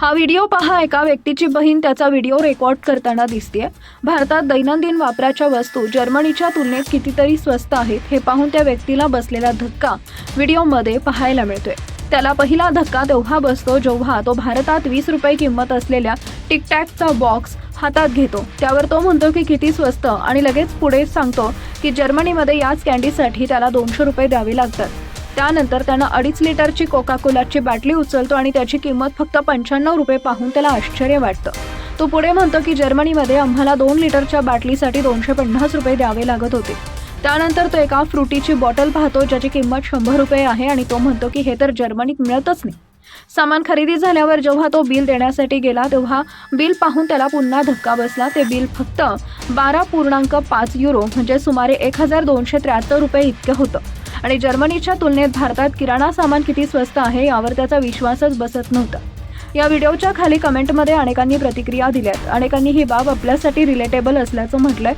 हा व्हिडिओ पहा एका व्यक्तीची बहीण त्याचा व्हिडिओ रेकॉर्ड करताना दिसतेय. भारतात दैनंदिन वापराच्या वस्तू जर्मनीच्या तुलनेत कितीतरी स्वस्त आहेत हे पाहून त्या व्यक्तीला बसलेला धक्का व्हिडिओमध्ये पाहायला मिळतोय. त्याला पहिला धक्का तेव्हा बसतो जेव्हा तो भारतात वीस रुपये किंमत असलेल्या टिकटॅकचा बॉक्स हातात घेतो. त्यावर तो म्हणतो की किती स्वस्त आणि लगेच पुढे सांगतो की जर्मनीमध्ये याच कॅन्डीसाठी त्याला दोनशे रुपये द्यावे लागतात. त्यानंतर त्यानं अडीच लिटरची कोका कोलाची बाटली उचलतो आणि त्याची किंमत फक्त पंच्याण्णव रुपये पाहून त्याला आश्चर्य वाटतं. तो पुढे म्हणतो की जर्मनीमध्ये आम्हाला दोन लिटरच्या बाटलीसाठी दोनशे पन्नास रुपये द्यावे लागत होते. त्यानंतर तो एका फ्रुटीची बॉटल पाहतो ज्याची किंमत शंभर रुपये आहे आणि तो म्हणतो की हे तर जर्मनीत मिळतच नाही. सामान खरेदी झाल्यावर जेव्हा तो बिल देण्यासाठी गेला तेव्हा बिल पाहून त्याला पुन्हा धक्का बसला. ते बिल फक्त बारा पूर्णांक पाच युरो म्हणजे सुमारे एक हजार दोनशे त्र्याहत्तर रुपये इतकं होतं. आणि जर्मनीच्या तुलनेत भारतात किराणा सामान किती स्वस्त आहे यावर त्याचा विश्वासच बसत नव्हता. या व्हिडिओच्या खाली कमेंटमध्ये अनेकांनी प्रतिक्रिया दिल्यात. अनेकांनी ही बाब आपल्यासाठी रिलेटेबल असल्याचं म्हटलंय.